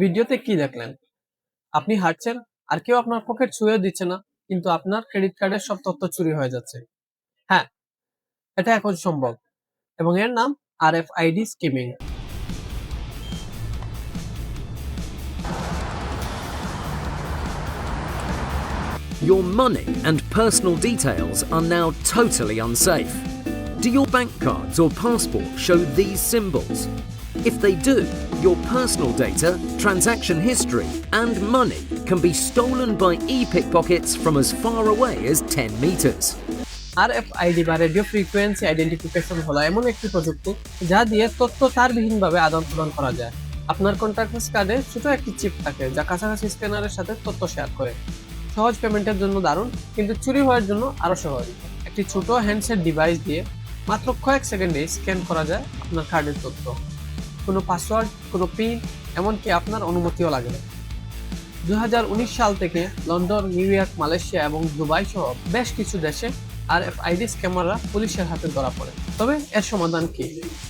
ভিডিওতে কি দেখলেন আপনি হাঁটছেন আর কেউ আপনার পকেট ছুঁয়ে দিচ্ছে না, কিন্তু আপনার ক্রেডিট কার্ডের সব তথ্য চুরি হয়ে যাচ্ছে হ্যাঁ এটা এখন সম্ভব এবং এর নাম R F ID skimming Your money and personal details are now totally unsafe. Do your bank cards or passport show these symbols? If they do, your personal data, transaction history, and money can be stolen by e pickpockets from as far away as 10 meters. R F বা radio frequency identification হলো এমন একটি প্রযুক্তি যা দিয়ে তথ্য তারবিহীনভাবে আদান প্রদান করা যায়। আপনার কন্ট্যাক্টস কার্ডে ছোট একটি চিপ থাকে যা কাছাকাছি স্ক্যানারের সাথে তথ্য শেয়ার করে। সহজ পেমেন্টের জন্য দারুণ কিন্তু চুরি হওয়ার জন্য আরও সহজ। একটি ছোট হ্যান্ডসেট ডিভাইস দিয়ে মাত্র কয়েক সেকেন্ডে স্ক্যান করা যায় আপনার কার্ডের তথ্য। কোনো পাসওয়ার্ড কোনো পিন এমনকি আপনার অনুমতিও লাগে না। দু সাল থেকে লন্ডন, নিউ ইয়র্ক, মালয়েশিয়া এবং দুবাই সহ বেশ কিছু দেশে আর এফ আইডিস ক্যামেরা পুলিশের হাতে ধরা পড়ে। তবে এর সমাধান কি?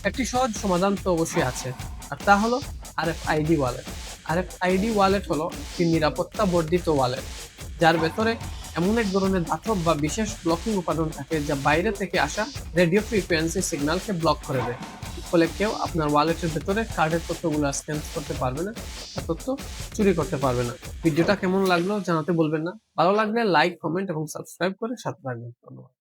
একটি সহজ সমাধান তো অবশ্যই আছে, আর তা হলো R F ID wallet R F ID wallet হলো একটি নিরাপত্তা বর্ধিত ওয়ালেট যার ভেতরে এমন এক ধরনের ধাতব বা বিশেষ ব্লকিং উপাদান থাকে যা বাইরে থেকে আসা রেডিও ফ্রিকোয়েন্সি সিগন্যালকে ব্লক করে দেয়। ফলে কেউ আপনার ওয়ালেটের ভেতরে কার্ডের তথ্যগুলো স্ক্যান করতে পারবে না আর তথ্য চুরি করতে পারবে না। ভিডিওটা কেমন লাগল জানাতে বলবেন না। ভালো লাগলে লাইক কমেন্ট এবং সাবস্ক্রাইব করে সাথে রাখবেন ধন্যবাদ।